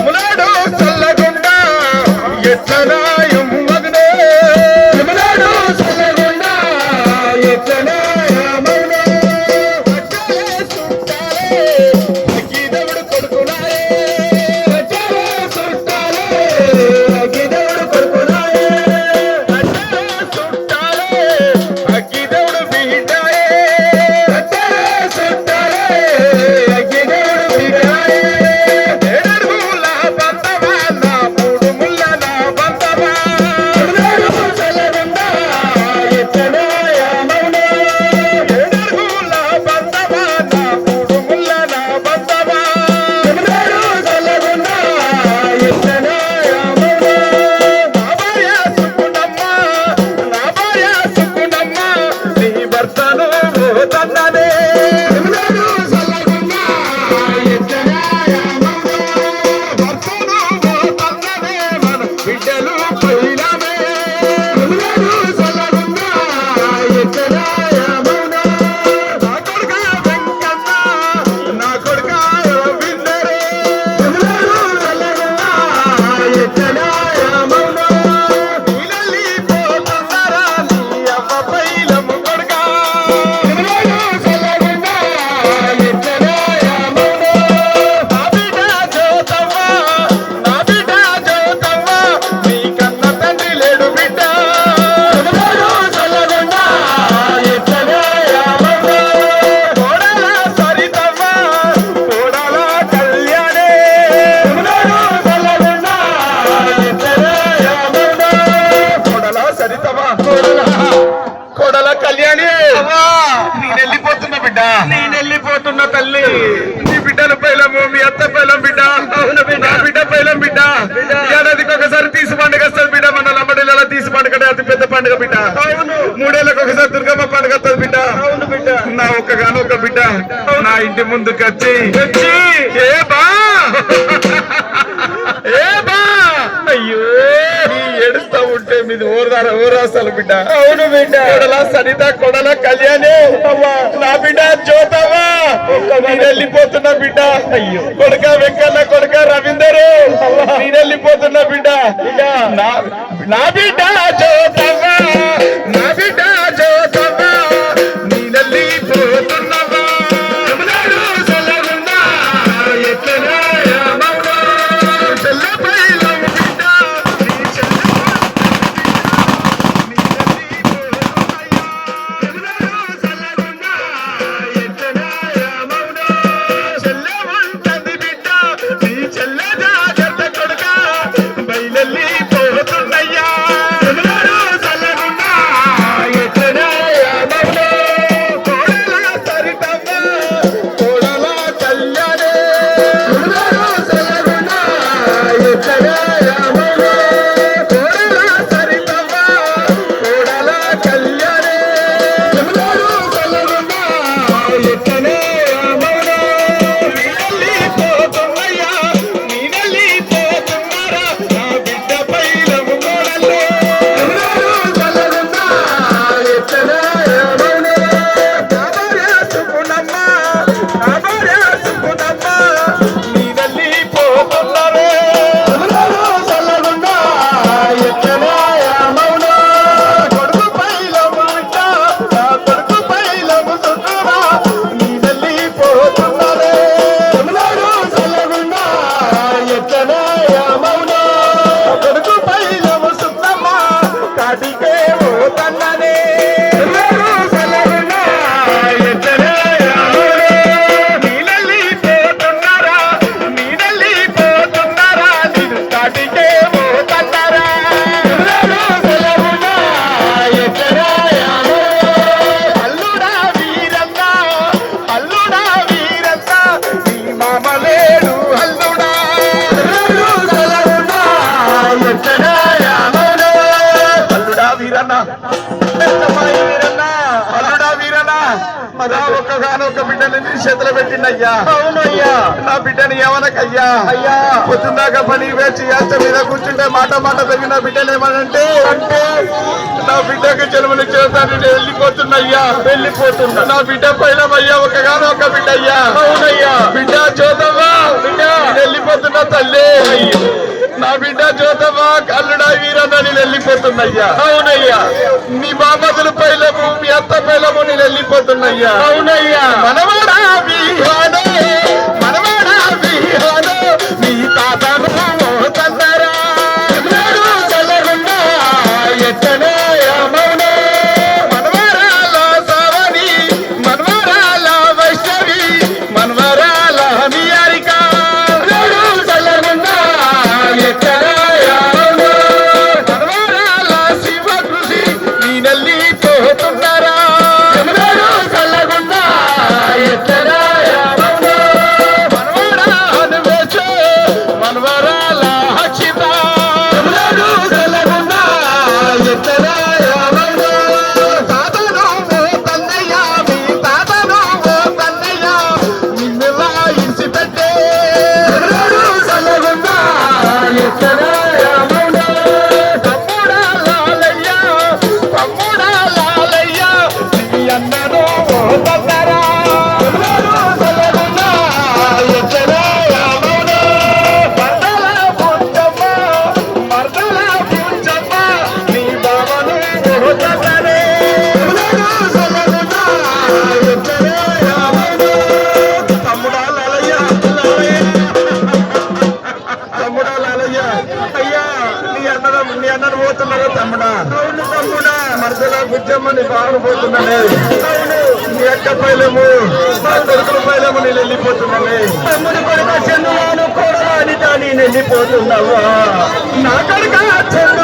యమునాడు చల్లగుండా ఎచ్చనాయం వదినే వెళ్ళిపోతున్నా తల్లి. నీ బిడ్డల పైలము మీ అత్త పైలం బిడ్డ. అవును బిడ్డ. పైలం బిడ్డ. ఏడాదికి ఒకసారి తీసి పండుగ వస్తుంది బిడ్డ. మన లంబడిలో తీసి పండుగ అతి పెద్ద పండుగ బిడ్డ. అవును. మూడేళ్ళకి ఒకసారి దుర్గమ్మ పండుగ వస్తుంది బిడ్డ. నా ఒక్కగాను ఒక బిడ్డ నా ఇంటి ముందుకు వచ్చి వచ్చి. ఏ బా ఏ బా అయ్యో నీ ఏడుస్తా ఉంటే మీది ఊరదార ఊరాస్తాలు బిడ్డ. అవును బిడ్డ. కొడల సరిత కొడల కళ్యాణి. నా బిడ్డ జోతవ్వా నేను వెళ్ళిపోతున్నా బిడ్డ. అయ్యో. కొడుక వెంకన్న కొడుక రవీందరు. నేను వెళ్ళిపోతున్నా బిడ్డ. నా నా బిడ్డ అల్లుడా వీరన్న. వీరన్న. ఒక్కగానొక్క బిడ్డని నీ చేతిలో పెట్టిండయ్యా. అవునయ్యా. నా బిడ్డని ఏమనకయ్యా. అయ్యా. పొద్దున్నాక పని వేచి యాత్ర మీద కూర్చుంటే మాట మాట తగ్గి నా బిడ్డను ఏమనంటే అంటే? నా బిడ్డకి జన్మనిచ్చిన నేను వెళ్ళిపోతున్నయ్యా. వెళ్ళిపోతున్నా. నా బిడ్డ పైన అయ్యా ఒక్కగాను ఒక్క బిడ్డ అయ్యా అవునయ్యా. బిడ్డ చూద్దామా? బిడ్డ. వెళ్ళిపోతున్నా తల్లి. నా బిడ్డ వెళ్ళిపోతున్నయ్యా అవునయ్యా. మీ బాపతుల పైలము మీ అత్త పైలము నేను వెళ్ళిపోతున్నయ్యా. అవునయ్యా. మనవాడా? বেতন তারা సత్యమ్మ నీకు ఆగిపోతున్నానే నీ అక్క పైలము నా కొడుకుల పైలము నేను వెళ్ళిపోతున్నానే. తమ్ముడి కొడుకు చెన్నువాను కూడా దాని వెళ్ళిపోతున్నావా నా కొడుకు చెన్ను